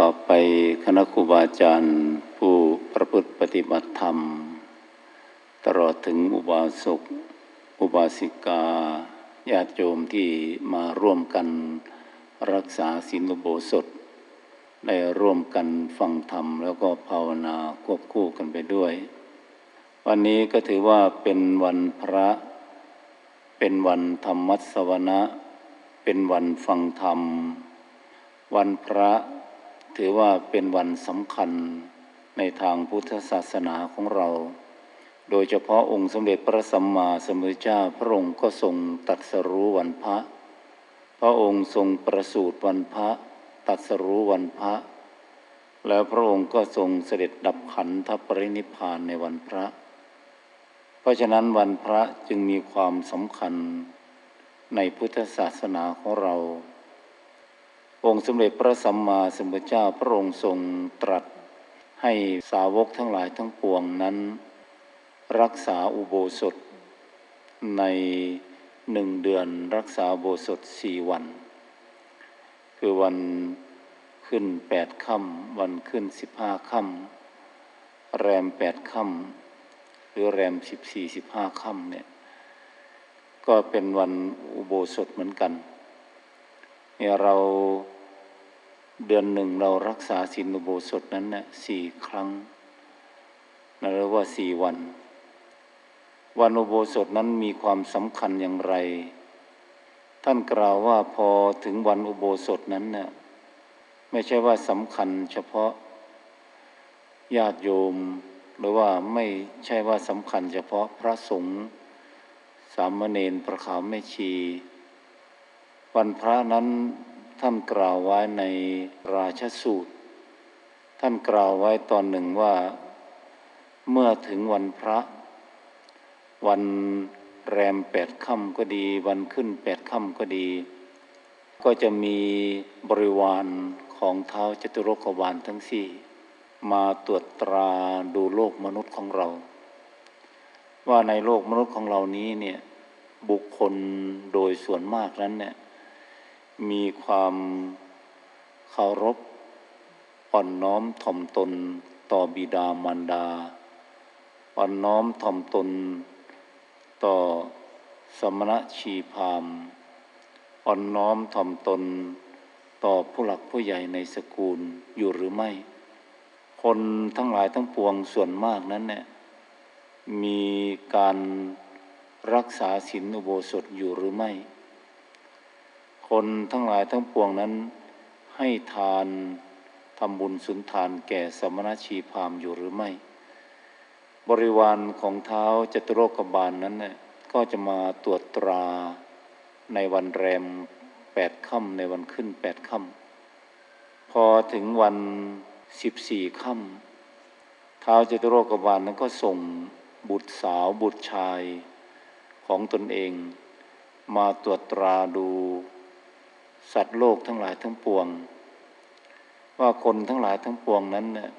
ต่อไปคณะครูบาอาจารย์ผู้ประพฤติปฏิบัติธรรม ตลอดถึงอุบาสกอุบาสิกาญาติโยมที่มาร่วมกันรักษาศีลอุโบสถได้ร่วมกันฟังธรรม แล้วก็ภาวนาควบคู่กันไปด้วย วันนี้ก็ถือว่าเป็นวันพระ เป็นวันธรรมัสวนะ เป็นวันฟังธรรม วันพระ ถือว่าเป็นวันสำคัญในทางพุทธศาสนาของเรา โดยเฉพาะองค์สมเด็จพระสัมมาสัมพุทธเจ้าพระองค์ก็ทรงตัดสรู้วันพระ พระองค์ทรงประสูติวันพระ ตัดสรู้วันพระ แล้วพระองค์ก็ทรงเสด็จดับขันธปรินิพานในวันพระ เพราะฉะนั้นวันพระจึงมีความสำคัญในพุทธศาสนาของเรา องค์สมเด็จพระสัมมาสัมพุทธเจ้าพระองค์ทรงตรัสให้สาวกทั้งหลายทั้งปวงนั้น รักษาอุโบสถ ในหนึ่งเดือนรักษาอุโบสถสี่วัน คือวันขึ้นแปดค่ำวันขึ้นสิบห้าค่ำแรมแปดค่ำหรือแรมสิบสี่สิบห้าค่ำเนี่ยก็เป็นวันอุโบสถเหมือนกันเนี่ยเรา เดือนหนึ่งเรารักษาศีลอุโบสถนั้นเนี่ยสี่ครั้งนั่นเรียกว่าสี่วัน วันอุโบสถนั้นมีความสำคัญอย่างไร ท่านกล่าวว่าพอถึงวันอุโบสถนั้นเนี่ยไม่ใช่ว่าสำคัญเฉพาะญาติโยม หรือว่าไม่ใช่ว่าสำคัญเฉพาะพระสงฆ์สามเณรประขาวแม่ชี วันพระนั้น ท่านกล่าวไว้ในราชสูตร ท่านกล่าวไว้ตอนหนึ่งว่า เมื่อถึงวันพระ วันแรมแปดค่ำก็ดี วันขึ้นแปดค่ำก็ดี ก็จะมีบริวารของเท้าจตุรกบาลทั้งสี่มาตรวจตราดูโลกมนุษย์ของเรา ว่าในโลกมนุษย์ของเรานี้เนี่ยบุคคลโดยส่วนมากนั้นเนี่ย มีความเคารพอ่อนน้อมถ่อมตนต่อบิดามารดา อ่อนน้อมถ่อมตน ต่อสมณะชีพามอ่อนน้อมถ่อมตน ต่อผู้หลักผู้ใหญ่ในสกุลอยู่หรือไม่ คนทั้งหลายทั้งปวงส่วนมากนั้นเนี่ยมีการรักษาศีลอุโบสถอยู่หรือไม่ คนทั้งหลายทั้งปวงนั้น ให้ทานทำบุญสุนทานแก่สมณชีพามอยู่หรือไม่ บริวารของเท้าจตุโลกบาลนนั้นเนี่ยก็จะมาตรวจตราในวันแรมแปดค่ำในวันขึ้นแปดค่ำพอถึงวันสิบสี่ค่ำเท้าจตุโลกบาลนั้นก็ส่งบุตรสาวบุตรชายของตนเอง มาตรวจตราดู สัตว์โลกทั้งหลายทั้งปวง ว่าคนทั้งหลายทั้งปวงนั้นเนี่ย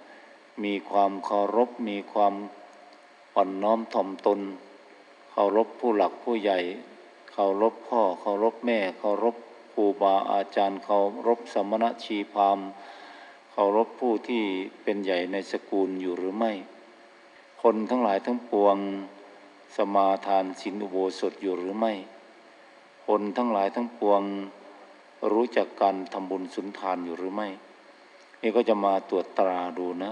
มีความเคารพมีความอ่อนน้อมถ่อมตน เคารพผู้หลักผู้ใหญ่ เคารพพ่อเคารพแม่ เคารพครูบาอาจารย์ เคารพสมณชีพามเคารพผู้ที่เป็นใหญ่ในสกุลอยู่หรือไม่ คนทั้งหลายทั้งปวง สมาทานศีลอุโบสถอยู่หรือไม่ คนทั้งหลายทั้งปวง รู้จักการทำบุญสุนทานอยู่หรือไม่ นี่ก็จะมาตรวจตราดูนะ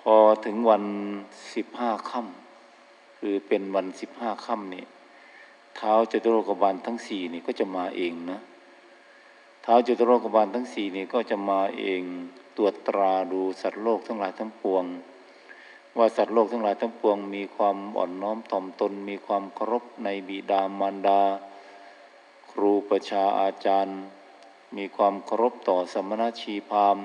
พอถึงวันสิบห้าค่ำคือเป็นวันสิบห้าค่ำนี่เท้าจตุโลกบาลทั้งสี่นี่ก็จะมาเองนะ เท้าจตุโลกบาลทั้งสี่นี่ก็จะมาเองตรวจตราดูสัตว์โลกทั้งหลายทั้งปวง ว่าสัตว์โลกทั้งหลายทั้งปวง มีความอ่อนน้อมถ่อมตน มีความเคารพในบิดามารดา ครูประชาอาจารย์ มีความเคารพต่อสมณชีพาม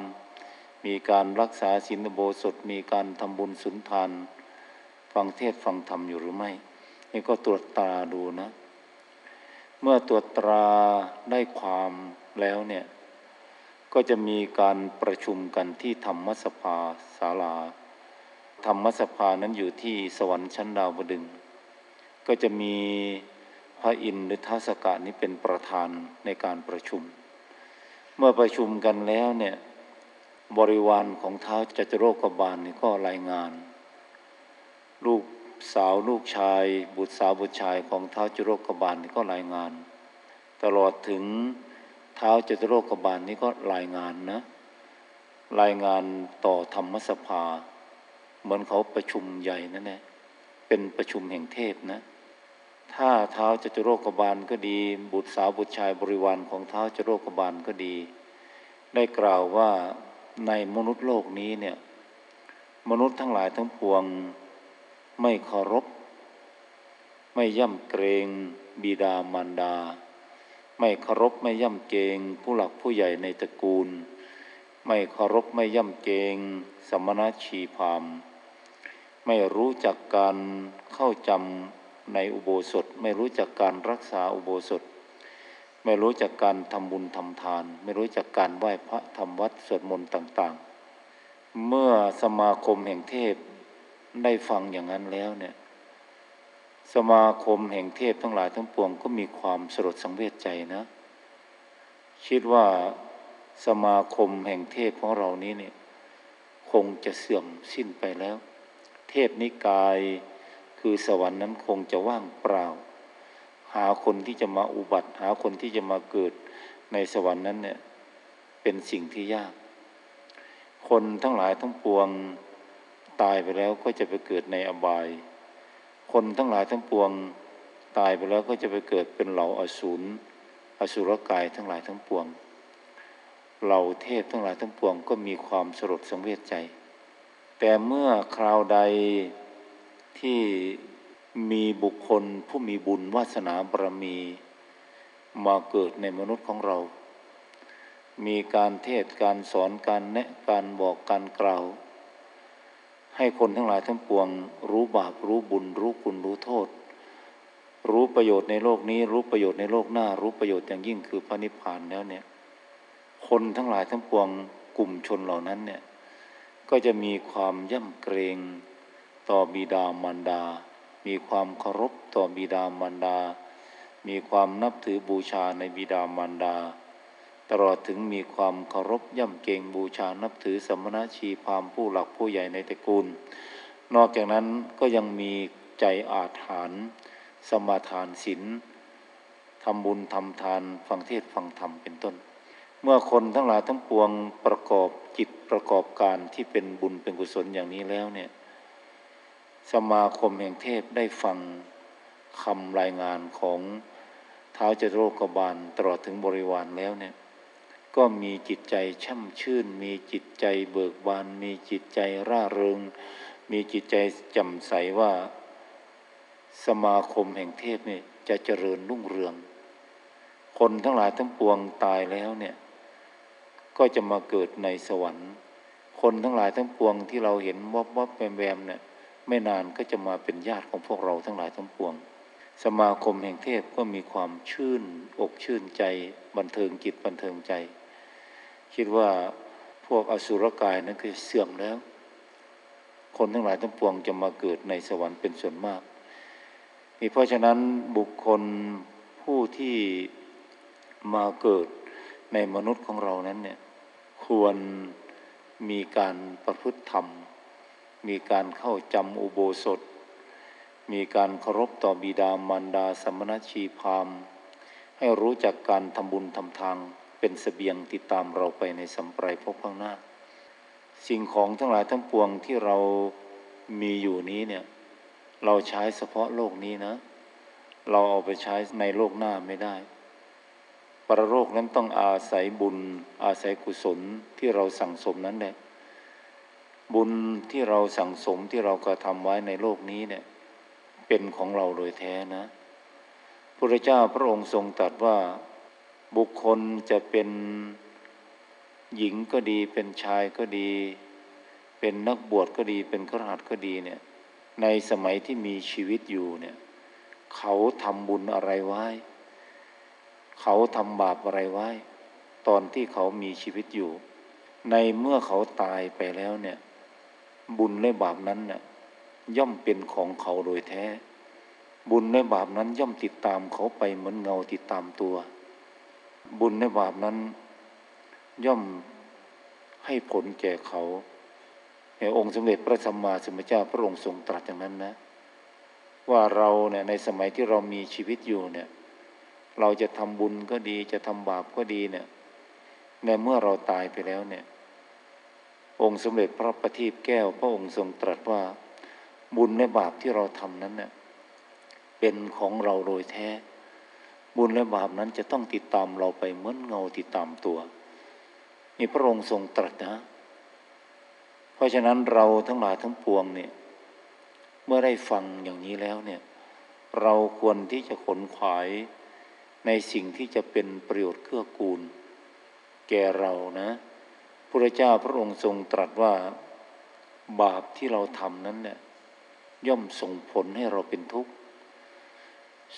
มีการรักษาศีลโบสถมีการทำบุญสุนทาน ฟังเทศฟังธรรมอยู่หรือไม่ นี่ก็ตรวจตราดูนะ เมื่อตรวจตราได้ความแล้วเนี่ย ก็จะมีการประชุมกันที่ธรรมสภาศาลา ธรรมสภานั้นอยู่ที่สวรรค์ชั้นดาวดึง ก็จะมี ระอินทร์หรือท้าสกะนี้เป็นประธานในการประชุม เมื่อประชุมกันแล้วเนี่ยบริวารของเท้าจัตุโรกบาลนี่ก็รายงาน ลูกสาวลูกชาย บุตรสาวบุตรชายของเท้าจัตุโรกบาลนี่ก็รายงาน ตลอดถึงเท้าจัตุโรกบาลนี่ก็รายงานนะรายงานต่อธรรมสภา เหมือนเขาประชุมใหญ่นั่นแหละเป็นประชุมแห่งเทพนะ ถ้าเท้าจตุโรกบาลก็ดี บุตรสาวบุตรชายบริวารของเท้าจตุโรกบาลก็ดี ได้กล่าวว่าในมนุษย์โลกนี้เนี่ยมนุษย์ทั้งหลายทั้งปวงไม่เคารพ ไม่ย่ำเกรงบิดามารดา ไม่เคารพไม่ย่ำเกรงผู้หลักผู้ใหญ่ในตระกูล ไม่เคารพไม่ย่ำเกรงสมณชีพาม ไม่รู้จักการเข้าจำ ในอุโบสถ ไม่รู้จักการรักษาอุโบสถ ไม่รู้จักการทำบุญทำทาน ไม่รู้จักการไหว้พระทำวัดสวดมนต์ต่าง ๆ เมื่อสมาคมแห่งเทพได้ฟังอย่างนั้นแล้วเนี่ยสมาคมแห่งเทพทั้งหลายทั้งปวงก็มีความสลดสังเวชใจนะ คิดว่าสมาคมแห่งเทพของเรานี้เนี่ยคงจะเสื่อมสิ้นไปแล้ว เทพนิกาย คือสวรรค์นั้นคงจะว่างเปล่า หาคนที่จะมาอุบัติ หาคนที่จะมาเกิดในสวรรค์นั้นเนี่ยเป็นสิ่งที่ยาก คนทั้งหลายทั้งปวงตายไปแล้วก็จะไปเกิดในอบาย คนทั้งหลายทั้งปวงตายไปแล้วก็จะไปเกิดเป็นเหล่าอสูรอสุรกายทั้งหลายทั้งปวง เหล่าเทพทั้งหลายทั้งปวงก็มีความสลดสังเวชใจ แต่เมื่อคราวใด ที่มีบุคคลผู้มีบุญวาสนาบารมี มาเกิดในมนุษย์ของเรา มีการเทศการสอนการแนะการบอกการกล่าว ให้คนทั้งหลายทั้งปวง รู้บาปรู้บุญ รู้คุณรู้โทษ รู้ประโยชน์ในโลกนี้ รู้ประโยชน์ในโลกหน้า รู้ประโยชน์อย่างยิ่งคือพระนิพพานแล้วเนี่ย คนทั้งหลายทั้งปวงกลุ่มชนเหล่านั้นเนี่ยก็จะมีความย่ำเกรง ต่อบิดามารดา มีความเคารพต่อบิดามารดา มีความนับถือบูชาในบิดามารดา ตลอดถึงมีความเคารพย่ำเกรงบูชานับถือสมณชีพามผู้หลักผู้ใหญ่ในตระกูล นอกจากนั้นก็ยังมีใจอาถรรพ์สมาทานศีลทำบุญทำทานฟังเทศฟังธรรมเป็นต้น เมื่อคนทั้งหลายทั้งปวงประกอบจิตประกอบการที่เป็นบุญเป็นกุศลอย่างนี้แล้วเนี่ย สมาคมแห่งเทพได้ฟังคำรายงานของเท้าวจตุโลกบาลตลอดถึงบริวารแล้วเนี่ยก็มีจิตใจช่ำชื่น มีจิตใจเบิกบาน มีจิตใจร่าเริง มีจิตใจจำใสว่าสมาคมแห่งเทพเนี่ยจะเจริญรุ่งเรือง คนทั้งหลายทั้งปวงตายแล้วเนี่ยก็จะมาเกิดในสวรรค์ คนทั้งหลายทั้งปวงที่เราเห็นวับวับแวมแวมเนี่ย ไม่นานก็จะมาเป็นญาติของพวกเราทั้งหลายทั้งปวง สมาคมแห่งเทพก็มีความชื่นอกชื่นใจ บันเทิงจิตบันเทิงใจ คิดว่าพวกอสุรกายนั้นคือเสื่อมแล้ว คนทั้งหลายทั้งปวงจะมาเกิดในสวรรค์เป็นส่วนมากนี่เพราะฉะนั้นบุคคลผู้ที่มาเกิดในมนุษย์ของเรานั้นเนี่ยควรมีการประพฤติธรรม มีการเข้าจำอุโบสถ มีการเคารพต่อบิดามารดาสมณชีพามให้รู้จักการทำบุญทำทางเป็นสเสบียงติดตามเราไปในสัมปรายภพข้างหน้า สิ่งของทั้งหลายทั้งปวงที่เรามีอยู่นี้เนี่ย เราใช้เฉพาะโลกนี้นะ เราเอาไปใช้ในโลกหน้าไม่ได้ ปรโลกนั้นต้องอาศัยบุญอาศัยกุศลที่เราสั่งสมนั้นแหละ บุญที่เราสั่งสมที่เรากระทำไว้ในโลกนี้เนี่ย เป็นของเราโดยแท้นะพระเจ้าพระองค์ทรงตรัสว่าบุคคลจะเป็นหญิงก็ดี เป็นชายก็ดี เป็นนักบวชก็ดี เป็นขรหัสก็ดีเนี่ย ในสมัยที่มีชีวิตอยู่เนี่ย เขาทำบุญอะไรไว้ เขาทำบาปอะไรไว้ ตอนที่เขามีชีวิตอยู่ ในเมื่อเขาตายไปแล้วเนี่ย บุญและบาปนั้นเนี่ยย่อมเป็นของเขาโดยแท้ บุญและบาปนั้นย่อมติดตามเขาไปเหมือนเงาติดตามตัว บุญและบาปนั้น ย่อมให้ผลแก่เขาในองค์สมเด็จพระสัมมาสัมพุทธเจ้าพระองค์ทรงตรัสอย่างนั้นนะ ว่าเราเนี่ยในสมัยที่เรามีชีวิตอยู่เนี่ยเราจะทำบุญก็ดีจะทำบาปก็ดีเนี่ยในเมื่อเราตายไปแล้วเนี่ย องค์สมเด็จพระประทีปแก้ว พระองค์ทรงตรัสว่า บุญและบาปที่เราทำนั้นเนี่ยเป็นของเราโดยแท้ บุญและบาปนั้นจะต้องติดตามเราไปเหมือนเงาติดตามตัวนี่พระองค์ทรงตรัสนะ เพราะฉะนั้นเราทั้งหลายทั้งปวงเนี่ยเมื่อได้ฟังอย่างนี้แล้วเนี่ยเราควรที่จะขนขวายในสิ่งที่จะเป็นประโยชน์เกื้อกูล แก่เรานะ พระเจ้าพระองค์ทรงตรัสว่าบาปที่เราทำนั้นเนี่ยย่อมส่งผลให้เราเป็นทุกข์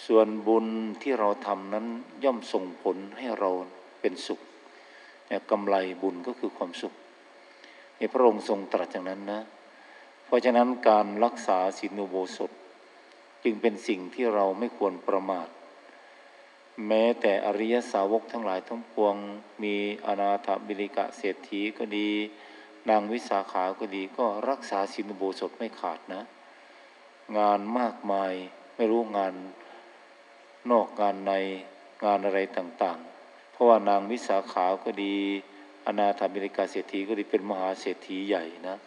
ส่วนบุญที่เราทำนั้นย่อมส่งผลให้เราเป็นสุขเนี่ยกำไรบุญก็คือความสุขนี่พระองค์ทรงตรัสอย่างนั้นนะ เพราะฉะนั้นการรักษาศีลอุโบสถ จึงเป็นสิ่งที่เราไม่ควรประมาท แม้แต่อริยสาวกทั้งหลายทั้งปวง มีอนาถบิลิกะเศรษฐีก็ดี นางวิสาขาก็ดี ก็รักษาศีลอุโบสถไม่ขาดนะ งานมากมายไม่รู้งานนอกงานในงานอะไรต่างๆ เพราะว่านางวิสาขาก็ดี อนาถบิลิกาเศรษฐีก็ดีเป็นมหาเศรษฐีใหญ่นะ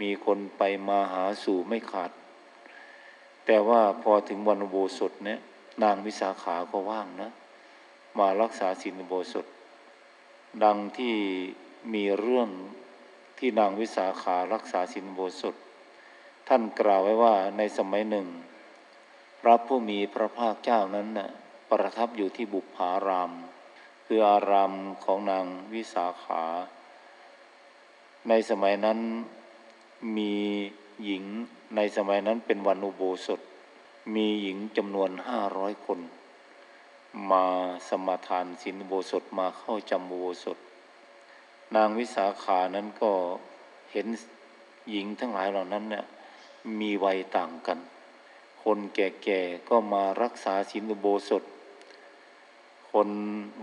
มีคนไปมาหาสู่ไม่ขาด แต่ว่าพอถึงวันโบสถเนี่ย นางวิสาขาก็ว่างนะ มารักษาศีลโบสถดังที่มีเรื่องที่นางวิสาขารักษาศีลโบสถท่านกล่าวไว้ว่าในสมัยหนึ่ง พระผู้มีพระภาคเจ้านั้นน่ะประทับอยู่ที่บุพาราม คืออารามของนางวิสาขา ในสมัยนั้นมีหญิงในสมัยนั้นเป็นวันอุโบสถ มีหญิงจำนวนห้าร้อยคน มาสมาทานศีลโบสถมาเข้าจำโบสถ นางวิสาขานั้นก็เห็นหญิงทั้งหลายเหล่านั้นเนี่ยมีวัยต่างกัน คนแก่ๆก็มารักษาศีลโบสถ คน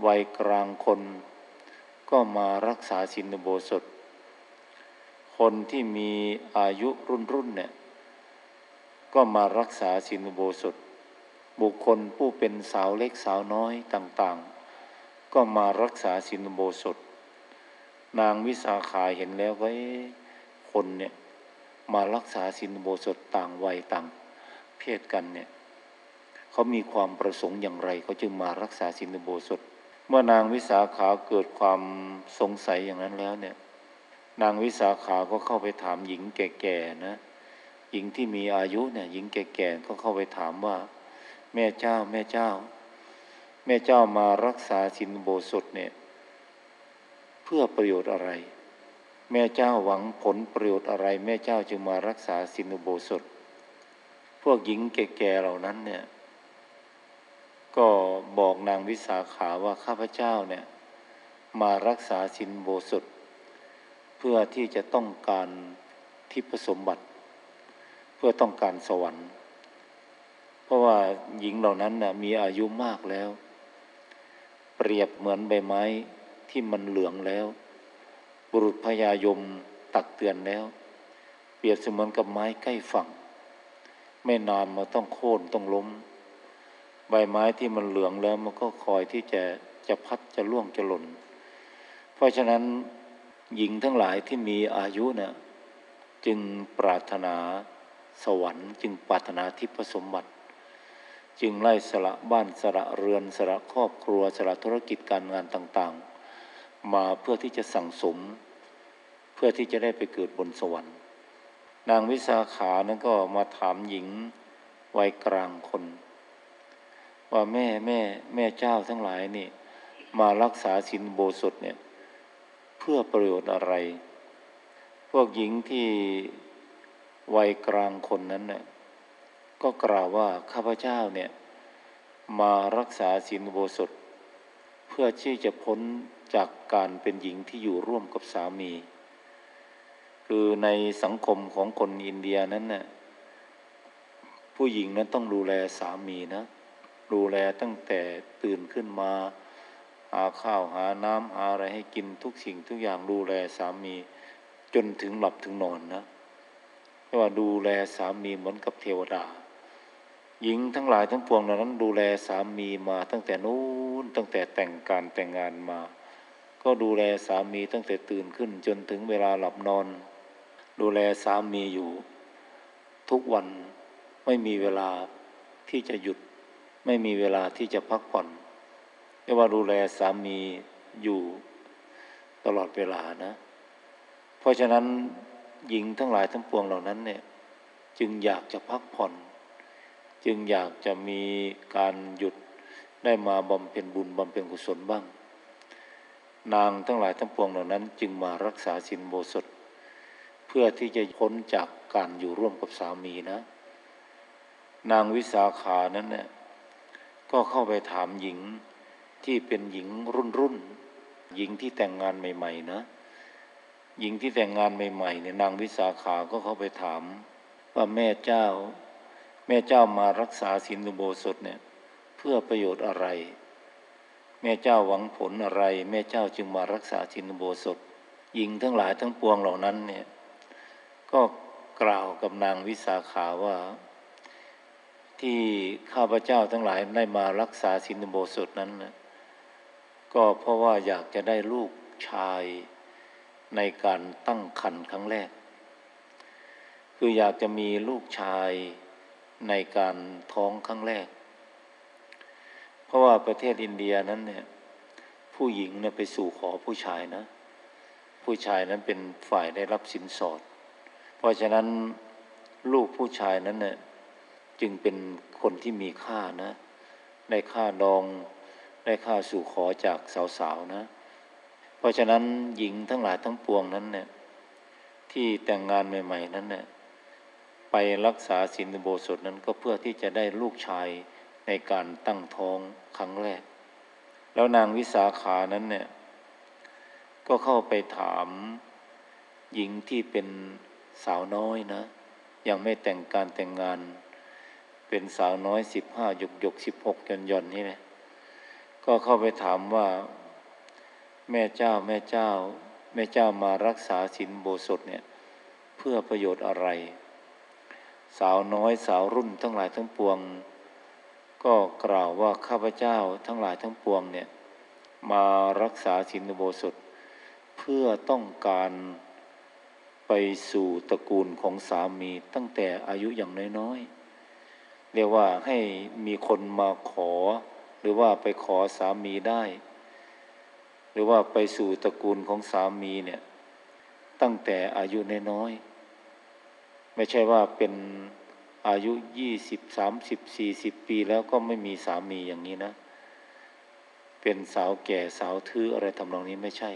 วัยกลางคน ก็มารักษาศีลโบสถ คนที่มีอายุรุ่นรุ่นเนี่ย ก็มารักษาศีลอุโบสถ บุคคลผู้เป็นสาวเล็กสาวน้อยต่างๆ ก็มารักษาศีลอุโบสถ นางวิสาขาเห็นแล้วก็เอ๊ะคนเนี่ยมารักษาศีลอุโบสถต่างวัยต่างเพศกันเนี่ยเขามีความประสงค์อย่างไรเขาจึงมารักษาศีลอุโบสถ เมื่อนางวิสาขาเกิดความสงสัยอย่างนั้นแล้วเนี่ยนางวิสาขาก็เข้าไปถามหญิงแก่ๆนะ หญิงที่มีอายุเนี่ยหญิงแก่ๆก็เข้าไปถามว่า แม่เจ้าแม่เจ้า แม่เจ้ามารักษาศีลอุโบสถเนี่ยเพื่อประโยชน์อะไร แม่เจ้าหวังผลประโยชน์อะไร แม่เจ้าจึงมารักษาศีลอุโบสถพวกหญิงแก่ๆเหล่านั้นเนี่ยก็บอกนางวิสาขาว่าข้าพเจ้าเนี่ยมารักษาศีลอุโบสถเพื่อที่จะต้องการทิพสมบัติ เพื่อต้องการสวรรค์ เพราะว่าหญิงเหล่านั้นน่ะมีอายุมากแล้ว เปรียบเหมือนใบไม้ที่มันเหลืองแล้ว บุรุษพยายมตักเตือนแล้ว เปรียบเสมือนกับไม้ใกล้ฝั่ง ไม่นานมันต้องโค่นต้องล้ม ใบไม้ที่มันเหลืองแล้วมันก็คอยที่จะจะพัดจะล่วงจะหล่น เพราะฉะนั้นหญิงทั้งหลายที่มีอายุเนี่ยจึงปรารถนา สวรรค์จึงปรารถนาทิพสมบัติ จึงไล่สละบ้านสละเรือนสละครอบครัวสละธุรกิจการงานต่างๆ มาเพื่อที่จะสั่งสม เพื่อที่จะได้ไปเกิดบนสวรรค์ นางวิสาขานั้นก็มาถามหญิงวัยกลางคน ว่าแม่แม่แม่เจ้าทั้งหลายนี่ มารักษาศีลโบสถเนี่ยเพื่อประโยชน์อะไร พวกหญิงที่ วัยกลางคนนั้นเนี่ยก็กล่าวว่าข้าพเจ้าเนี่ยมารักษาศีลอุโบสถ เพื่อที่จะพ้นจากการเป็นหญิงที่อยู่ร่วมกับสามี คือในสังคมของคนอินเดียนั้นน่ะผู้หญิงนั้นต้องดูแลสามีนะ ดูแลตั้งแต่ตื่นขึ้นมา หาข้าวหาน้ำหาอะไรให้กินทุกสิ่งทุกอย่างดูแลสามี จนถึงหลับถึงนอนนะ เรียกว่าดูแลสามีเหมือนกับเทวดา หญิงทั้งหลายทั้งปวงเหล่านั้นดูแลสามีมาตั้งแต่นู้นตั้งแต่แต่งการแต่งงานมา ก็ดูแลสามีตั้งแต่ตื่นขึ้นจนถึงเวลาหลับนอน ดูแลสามีอยู่ ทุกวันไม่มีเวลาที่จะหยุด ไม่มีเวลาที่จะพักผ่อนเรียกว่าดูแลสามีอยู่ตลอดเวลานะ เพราะฉะนั้น หญิงทั้งหลายทั้งปวงเหล่านั้นเนี่ยจึงอยากจะพักผ่อน จึงอยากจะมีการหยุดได้มาบำเพ็ญบุญบำเพ็ญกุศลบ้าง นางทั้งหลายทั้งปวงเหล่านั้น จึงมารักษาศีลโบสถ เพื่อที่จะพ้นจากการอยู่ร่วมกับสามีนะ นางวิสาขานั้นเนี่ยก็เข้าไปถามหญิงที่เป็นหญิงรุ่นรุ่นหญิงที่แต่งงานใหม่ ๆ นะ หญิงที่แต่งงานใหม่ๆเนี่ยนางวิสาขาก็เข้าไปถามว่าแม่เจ้า แม่เจ้ามารักษาศีลอุโบสถเนี่ยเพื่อประโยชน์อะไร แม่เจ้าหวังผลอะไร แม่เจ้าจึงมารักษาศีลอุโบสถหญิงทั้งหลายทั้งปวงเหล่านั้นเนี่ยก็กล่าวกับนางวิสาขาว่า ที่ข้าพเจ้าทั้งหลายได้มารักษาศีลอุโบสถนั้นนะก็เพราะว่าอยากจะได้ลูกชาย ในการตั้งครรภ์ครั้งแรก คืออยากจะมีลูกชายในการท้องครั้งแรก เพราะว่าประเทศอินเดียนั้นเนี่ยผู้หญิงเนี่ยไปสู่ขอผู้ชายนะ ผู้ชายนั้นเป็นฝ่ายได้รับสินสอด เพราะฉะนั้นลูกผู้ชายนั้นเนี่ยจึงเป็นคนที่มีค่านะ ได้ค่าดอง ได้ค่าสู่ขอจากสาวๆนะ เพราะฉะนั้นหญิงทั้งหลายทั้งปวงนั้นเนี่ยที่แต่งงานใหม่ ๆ นั้นเนี่ยไปรักษาศีลอุโบสถนั้นก็เพื่อที่จะได้ลูกชายในการตั้งท้องครั้งแรก แล้วนางวิสาขานั้นเนี่ยก็เข้าไปถามหญิงที่เป็นสาวน้อยนะ ยังไม่แต่งการแต่งงาน เป็นสาวน้อยสิบห้าหยกหยกสิบหกย่อนย่อนนี่นะก็เข้าไปถามว่า แม่เจ้าแม่เจ้า แม่เจ้ามารักษาศีลโบสถเนี่ยเพื่อประโยชน์อะไร สาวน้อยสาวรุ่นทั้งหลายทั้งปวง ก็กล่าวว่าข้าพเจ้าทั้งหลายทั้งปวงเนี่ยมารักษาศีลโบสถเพื่อต้องการไปสู่ตระกูลของสามีตั้งแต่อายุอย่างน้อยๆเรียกว่าให้มีคนมาขอ หรือว่าไปขอสามีได้ หรือว่าไปสู่ตระกูลของสามีเนี่ยตั้งแต่อายุน้อยๆไม่ใช่ว่าเป็นอายุยี่สิบสามสิบสี่สิบปีแล้วก็ไม่มีสามีอย่างนี้นะ เป็นสาวแก่สาวทื่ออะไรทำนองนี้ไม่ใช่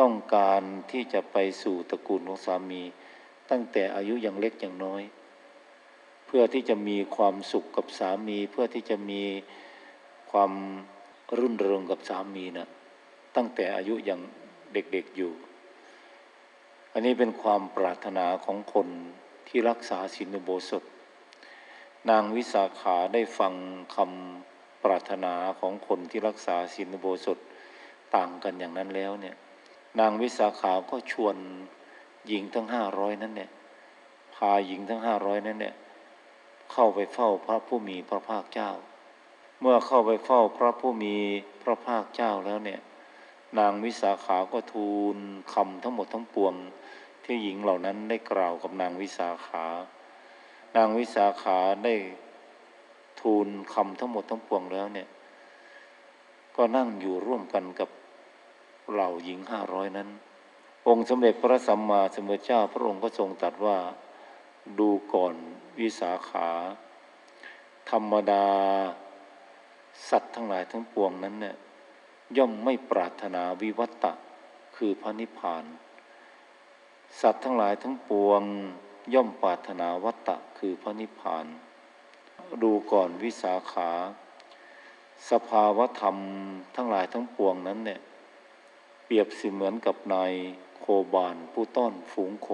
ต้องการที่จะไปสู่ตระกูลของสามี ตั้งแต่อายุยังเล็กยังน้อย เพื่อที่จะมีความสุขกับสามี เพื่อที่จะมีความรื่นเริงกับสามีน่ะ ตั้งแต่อายุยังเด็กๆอยู่ อันนี้เป็นความปรารถนาของคนที่รักษาศีลอุโบสถ นางวิสาขาได้ฟังคำปรารถนาของคนที่รักษาศีลอุโบสถต่างกันอย่างนั้นแล้วเนี่ย นางวิสาขาก็ชวนหญิงทั้งห้าร้อยนั้นเนี่ย พาหญิงทั้งห้าร้อยนั้นเนี่ย เข้าไปเฝ้าพระผู้มีพระภาคเจ้า เมื่อเข้าไปเฝ้าพระผู้มีพระภาคเจ้าแล้วเนี่ย นางวิสาขาก็ทูลคำทั้งหมดทั้งปวง ที่หญิงเหล่านั้นได้กล่าวกับนางวิสาขา นางวิสาขาได้ทูลคำทั้งหมดทั้งปวงแล้วเนี่ย ก็นั่งอยู่ร่วมกันกับเหล่าหญิงห้าร้อยนั้น องค์สมเด็จพระสัมมาสัมพุทธเจ้า พระองค์ก็ทรงตรัสว่าดูก่อนวิสาขา ธรรมดา สัตว์ทั้งหลายทั้งปวงนั้นเนี่ย ย่อมไม่ปรารถนาวิวัตตะ คือพระนิพพาน สัตว์ทั้งหลายทั้งปวง ย่อมปรารถนาวัตตะ คือพระนิพพาน ดูก่อนวิสาขา สภาวธรรมทั้งหลายทั้งปวงนั้นเนี่ย เปรียบเสมือนกับนายโคบานผู้ต้อนฝูงโค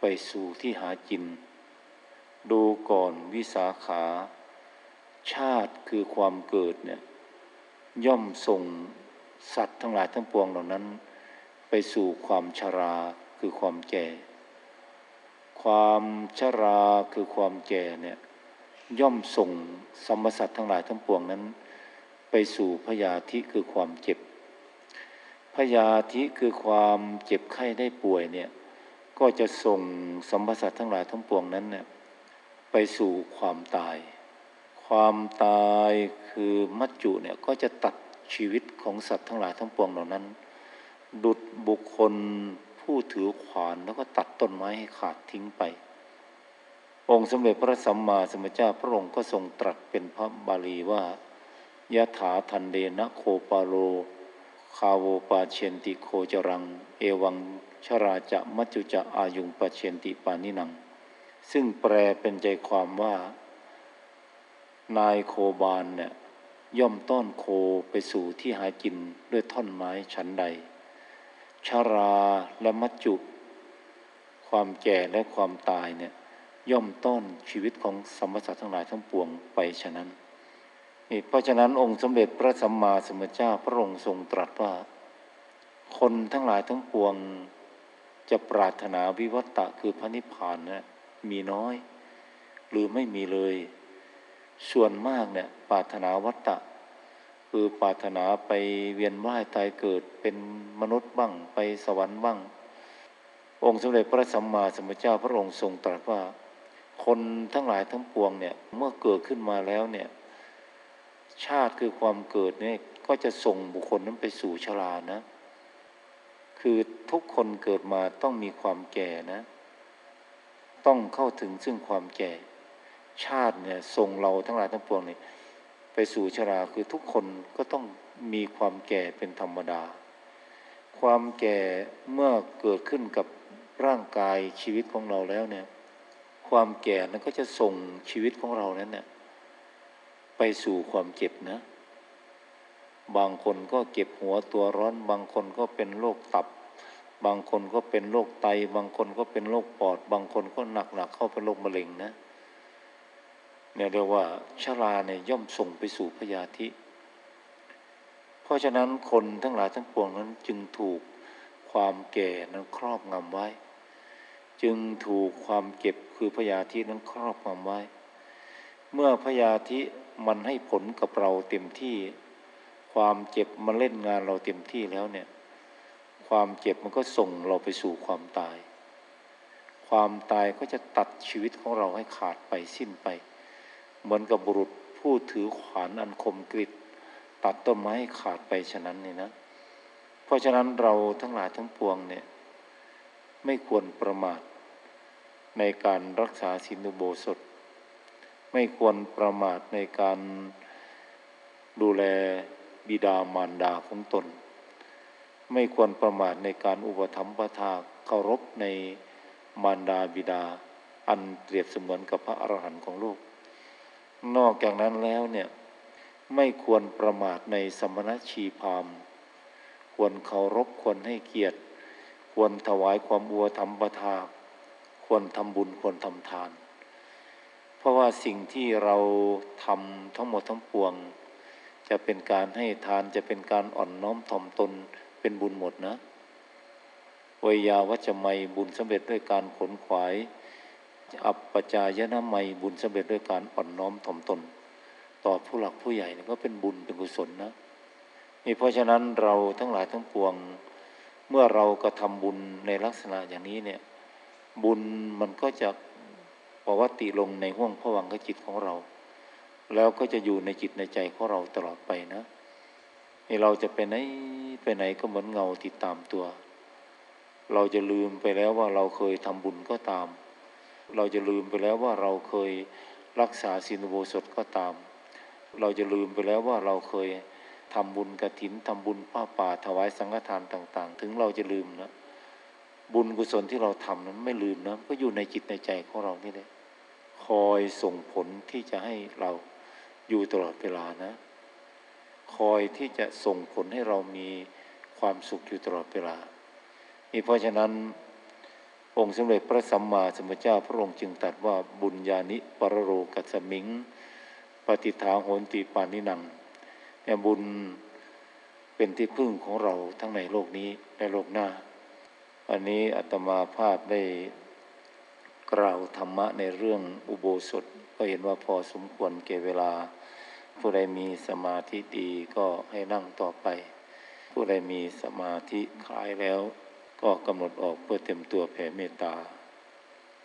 ไปสู่ที่หาจิน ดูก่อนวิสาขา ชาติคือความเกิดเนี่ย ย่อมส่งสัตว์ทั้งหลายทั้งปวงเหล่านั้น ไปสู่ความชราคือความแก่ ความชราคือความแก่เนี่ยย่อมส่งสมสัตว์ทั้งหลายทั้งปวงนั้น ไปสู่พยาธิคือความเจ็บ พยาธิคือความเจ็บไข้ได้ป่วยเนี่ยก็จะส่งสมรสัตว์ทั้งหลายทั้งปวงนั้นเนี่ยไปสู่ความตาย ความตาย คือมัจจุเนี่ยก็จะตัดชีวิตของสัตว์ทั้งหลายทั้งปวงเหล่านั้น ดุดบุคคลผู้ถือขวานแล้วก็ตัดต้นไม้ให้ขาดทิ้งไป องค์สมเด็จพระสัมมาสัมพุทธเจ้าพระองค์ก็ทรงตรัสเป็นพระบาลีว่ายะถาทันเดนะโคปาโล คาโวปาเชนติโคจรัง เอวังชราจะมัจจุจะอายุงปาเชนติปานินัง ซึ่งแปลเป็นใจความว่า นายโคบาลเนี่ย ย่อมต้อนโคไปสู่ที่หากินด้วยท่อนไม้ชั้นใด ชาราและมัจจุ ความแก่และความตายเนี่ยย่อมต้อนชีวิตของสมรสัตว์ทั้งหลายทั้งปวงไปฉะนั้นนี่เพราะฉะนั้นองค์สมเด็จพระสัมมาสัมพุทธเจ้าพระองค์ทรงตรัสว่า คนทั้งหลายทั้งปวงจะปรารถนาวิวัตตะคือพระนิพพานนะมีน้อย หรือไม่มีเลย ส่วนมากเนี่ยปรารถนาวัตตะ คือปรารถนาไปเวียนว่ายตายเกิดเป็นมนุษย์บ้างไปสวรรค์บ้าง องค์สมเด็จพระสัมมาสัมพุทธเจ้าพระองค์ทรงตรัสว่า คนทั้งหลายทั้งปวงเนี่ยเมื่อเกิดขึ้นมาแล้วเนี่ยชาติคือความเกิดเนี่ยก็จะส่งบุคคลนั้นไปสู่ชรานะ คือทุกคนเกิดมาต้องมีความแก่นะ ต้องเข้าถึงซึ่งความแก่ ชาติเนี่ยส่งเราทั้งหลายทั้งปวงเนี่ยไปสู่ชราคือทุกคนก็ต้องมีความแก่เป็นธรรมดา ความแก่เมื่อเกิดขึ้นกับร่างกายชีวิตของเราแล้วเนี่ย ความแก่นั้นก็จะส่งชีวิตของเรานั้นเนี่ยไปสู่ความเจ็บนะ บางคนก็เก็บหัวตัวร้อน บางคนก็เป็นโรคตับ บางคนก็เป็นโรคไต บางคนก็เป็นโรคปอด บางคนก็หนักหนักเข้าเป็นโรคมะเร็งนะ เนี่ยเรียกว่าชราเนี่ยย่อมส่งไปสู่พยาธิ เพราะฉะนั้นคนทั้งหลายทั้งปวงนั้นจึงถูกความแก่นั้นครอบงำไว้ จึงถูกความเก็บคือพยาธินั้นครอบงำไว้ เมื่อพยาธิมันให้ผลกับเราเต็มที่ ความเจ็บมันเล่นงานเราเต็มที่แล้วเนี่ย ความเจ็บมันก็ส่งเราไปสู่ความตาย ความตายก็จะตัดชีวิตของเราให้ขาดไปสิ้นไป เหมือนกับบุรุษผู้ถือขวานอันคมกริดตัดต้นไม้ขาดไปฉะนั้นนี่นะ เพราะฉะนั้นเราทั้งหลายทั้งปวงเนี่ยไม่ควรประมาทในการรักษาสินุโบสถ ไม่ควรประมาทในการดูแลบิดามารดาของตน ไม่ควรประมาทในการอุปถัมภทาเคารพในมารดาบิดา อันเปรียบเสมือนกับพระอรหันต์ของลูก นอกจากนั้นแล้วเนี่ยไม่ควรประมาทในสมณชีพามควรเคารพควรให้เกียรติ ควรถวายความอุปถัมภทา ควรทำบุญควรทำทาน เพราะว่าสิ่งที่เราทำทั้งหมดทั้งปวง จะเป็นการให้ทานจะเป็นการอ่อนน้อมถ่อมตนเป็นบุญหมดนะวยาวัจไมบุญสำเร็จด้วยการขนขวาย อัปปจายนะไมบุญสำเร็จด้วยการอ่อนน้อมถ่อมตน ต่อผู้หลักผู้ใหญ่ก็เป็นบุญเป็นกุศลนะนี่เพราะฉะนั้นเราทั้งหลายทั้งปวง เมื่อเรากระทำบุญในลักษณะอย่างนี้เนี่ยบุญมันก็จะปวัติลงในห้วงผวังขจิตของเรา แล้วก็จะอยู่ในจิตในใจของเราตลอดไปนะนี่เราจะไปไหนไปไหนก็เหมือนเงาติดตามตัว เราจะลืมไปแล้วว่าเราเคยทำบุญก็ตาม เราจะลืมไปแล้วว่าเราเคยรักษาศีลโบสถก็ตาม เราจะลืมไปแล้วว่าเราเคยทำบุญกระถินทำบุญผ้าป่าถวายสังฆทานต่าง ๆ ถึงเราจะลืมนะบุญกุศลที่เราทำนั้นไม่ลืมนะก็อยู่ในจิตในใจของเรานี่แหละคอยส่งผลที่จะให้เราอยู่ตลอดเวลานะ คอยที่จะส่งผลให้เรามีความสุขอยู่ตลอดเวลานี่เพราะฉะนั้น องค์สมเด็จพระสัมมาสัมพุทธเจ้าพระองค์จึงตรัสว่าบุญญาณิปรโรกัสมิง ปฏิทาโหนติปานินังเนี่ยบุญเป็นที่พึ่งของเราทั้งในโลกนี้และโลกหน้าวันนี้อาตมาภาพได้กล่าวธรรมะในเรื่องอุโบสถ ก็เห็นว่าพอสมควรเก่เวลา ผู้ใดมีสมาธิดีก็ให้นั่งต่อไป ผู้ใดมีสมาธิคลายแล้ว ก็กำหนดออกเพื่อเต็มตัวแผ่เมตตา